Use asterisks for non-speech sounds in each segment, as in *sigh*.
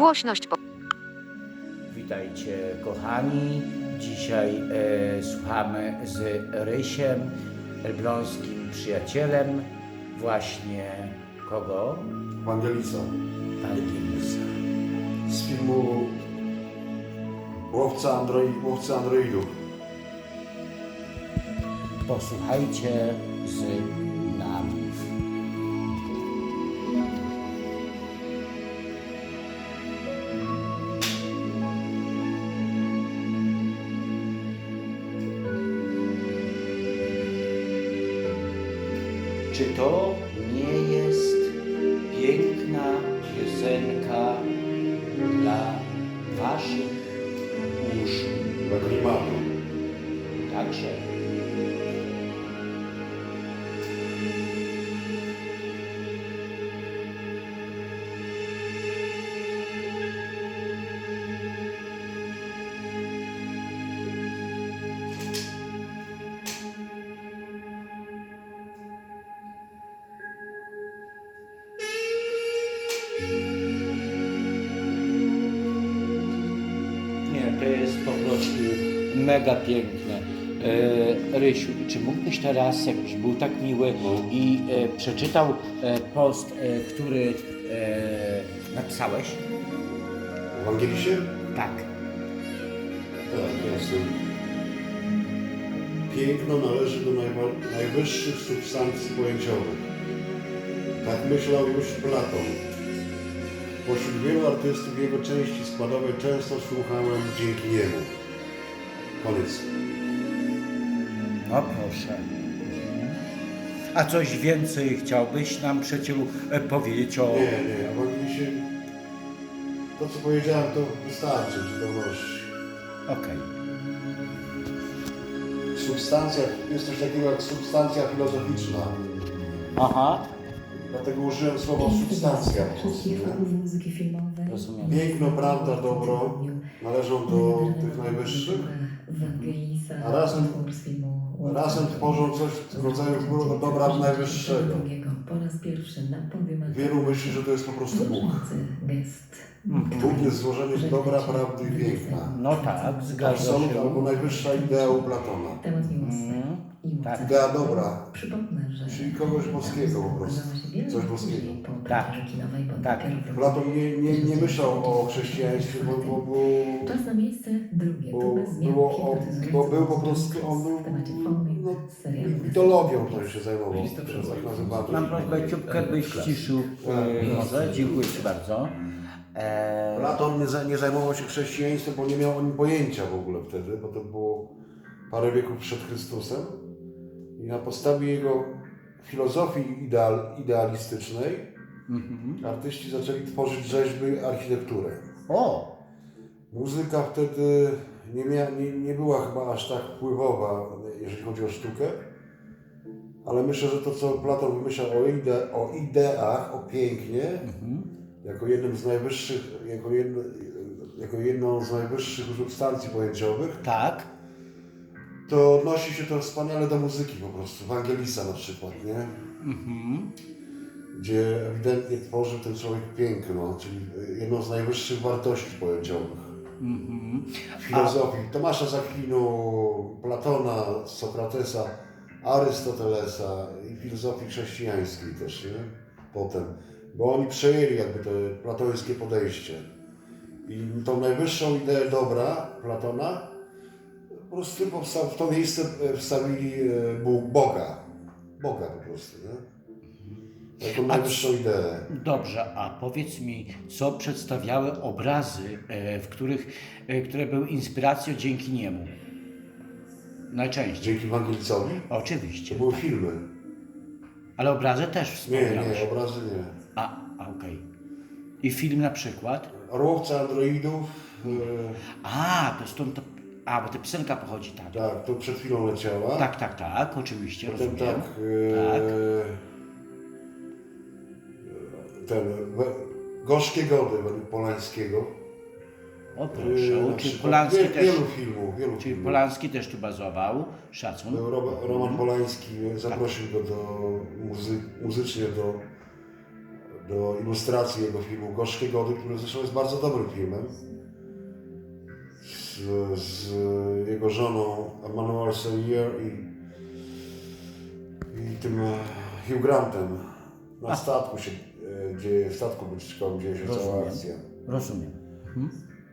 Głośność po... Witajcie kochani. Dzisiaj e, słuchamy z Rysiem, elbląskim przyjacielem, właśnie kogo? Ewangelisa Parkinsa. z filmu Łowca, Androi, Łowcy Androidów. Posłuchajcie z Czy to nie jest piękna piosenka dla waszych uszu? Dla klimatu. Także. Jest po prostu mega piękne. E, Rysiu, czy mógłbyś teraz, jakbyś był tak miły i e, przeczytał e, post, e, który e, napisałeś? W Ewangelisie? Tak. Tak, jasne. Piękno należy do najwa- najwyższych substancji pojęciowych. Tak myślał już Platon. Pośród wielu artystów jego części składowej często słuchałem dzięki niemu. Koniec. No proszę. A coś więcej chciałbyś nam przyjacielu e, powiedzieć o... Nie, nie, w Ewangelisie to co powiedziałem to wystarczy w zupełności. Okej. Substancja, jest coś takiego jak substancja filozoficzna. Aha. Dlatego użyłem słowa substancja. Rozumiem. Piękno, prawda, dobro należą do tych najwyższych, a razem, razem tworzą coś w rodzaju dobra najwyższego. Po raz pierwszy na podium Wielu myśli, że to jest po prostu Bóg. gest. Bóg jest złożeniem dobra, prawdy i piękna. No tak, zgadza Absolut się. albo najwyższa idea u Platona. Temat miłosny. Mhm. I Tak. Idea dobra. Przypomnę, że Czyli kogoś boskiego po prostu. Coś boskiego. Tak. Tak. Platon nie, nie, nie myślał o chrześcijaństwie, bo, bo, bo, Czas na miejsce drugie. bo, To bez zmian było, o, bo był po prostu, on był w temacie formy, no, mitologią, którą się zajmował, tak. Mam prośbę, ciupkę byś ściszył e, może. Dziękuję Ci bardzo. E, Platon nie, za- nie zajmował się chrześcijaństwem, bo nie miał o nim pojęcia w ogóle wtedy, bo to było parę wieków przed Chrystusem. I na podstawie jego filozofii ideal, idealistycznej mhm. artyści zaczęli tworzyć rzeźby, architekturę. O! Muzyka wtedy nie, mia, nie, nie była chyba aż tak wpływowa, jeżeli chodzi o sztukę, ale myślę, że to, co Platon wymyślał o, ide, o ideach, o pięknie, Mhm. jako jednym z najwyższych, jako, jedno, jako jedną z najwyższych substancji pojęciowych, Tak. To odnosi się to wspaniale do muzyki po prostu, Ewangelisa na przykład, nie? Mhm. Gdzie ewidentnie tworzył ten człowiek piękno, czyli jedną z najwyższych wartości pojęciowych. Mhm. filozofii Tomasza z Akwinu, Platona, Sokratesa, Arystotelesa i filozofii chrześcijańskiej też, nie? Potem. Bo oni przejęli jakby to platońskie podejście. I tą najwyższą ideę dobra Platona po prostu w to miejsce e, wstawili e, Boga. Boga po prostu, nie? Jako najwyższą ideę. Dobrze, a powiedz mi, co przedstawiały obrazy, e, w których, które były inspiracją dzięki niemu? Najczęściej. Dzięki Ewangelicowi Oczywiście. to były filmy. Ale obrazy też Nie, wspomniałeś. nie, obrazy nie. A, a okej. I film na przykład? Orłowca androidów, A, to stąd to... A, bo ta piosenka pochodzi tak. tak, to przed chwilą leciała. Tak, tak, tak, oczywiście, Potem rozumiem. tak, e, Tak. ten, we, Gorzkie Gody według Polańskiego. O E, proszę, na czyli przykład. Polanski Wie- też... Wielu filmów, wielu Czyli filmów. Polanski też tu bazował, szacun. Był Ro, Roman Mhm. Polański zaprosił go do muzy, muzycznie do, do ilustracji jego filmu Gorzkie Gody, który zresztą jest bardzo dobrym filmem. Z, z jego żoną Emmanuel Sellier i, i tym e, Hugh Grantem. Na statku się e, dzieje, w statku byczkowym dzieje się cała Rozumiem. akcja. Rozumiem.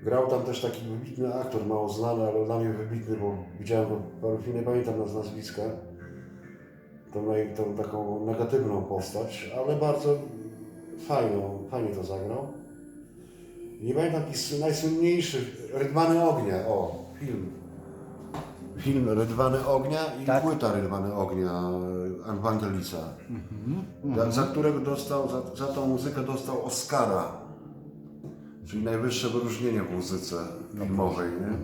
Grał tam też taki wybitny aktor, mało znany, ale dla mnie wybitny, bo widziałem go paru filmach, nie pamiętam naz- nazwiska. Tą, tą taką negatywną postać, ale bardzo fajną, fajnie to zagrał. Nie pamiętam jaki z najsłynniejszych, Rydwany Ognia, o, film. Film Rydwany Ognia i Tak. płyta Rydwany Ognia Ewangelisa, za, za którego dostał, za, za tą muzykę dostał Oscara. Czyli najwyższe wyróżnienie w muzyce filmowej, nie?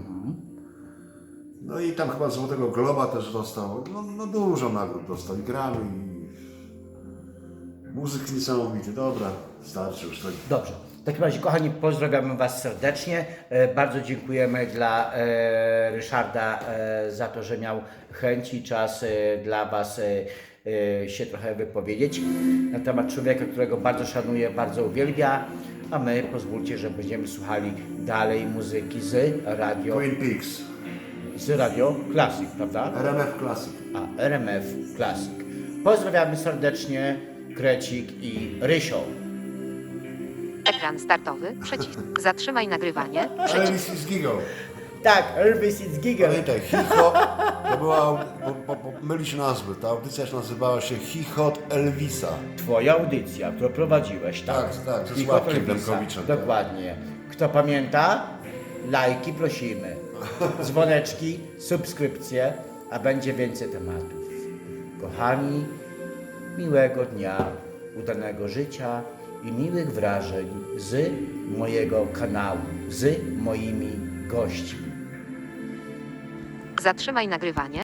No i tam chyba Złotego Globa też dostał. No, no dużo nagród dostał. I Grammy, i... Muzyk niesamowity. Dobra, starczy już tak. Dobrze. W takim razie, kochani, pozdrawiamy Was serdecznie. E, bardzo dziękujemy dla e, Ryszarda e, za to, że miał chęć i czas dla Was się trochę wypowiedzieć na temat człowieka, którego bardzo szanuję, bardzo uwielbia. A my pozwólcie, że będziemy słuchali dalej muzyki z radio, Twin Peaks, z radio Classic, prawda? RMF Classic. A RMF Classic. Pozdrawiamy serdecznie Krecik i Rysio. Ekran startowy, przycisk. Zatrzymaj nagrywanie, *laughs* przycisk. Mrs. Giggle. Tak, Elvis is Giggle. Pamiętaj, Hicho, to była, bo, bo, bo mylić nazwy. Ta audycja się nazywała się Chichot Elvisa. Twoja audycja, którą prowadziłeś, tak? Tak, tak, ze I Sławkiem Elvisa. Demkowiczem, tak. Dokładnie. Kto pamięta? Lajki prosimy. *laughs* Dzwoneczki, subskrypcje, a będzie więcej tematów. Kochani, miłego dnia, udanego życia i miłych wrażeń z mojego kanału, z moimi gośćmi. Zatrzymaj nagrywanie,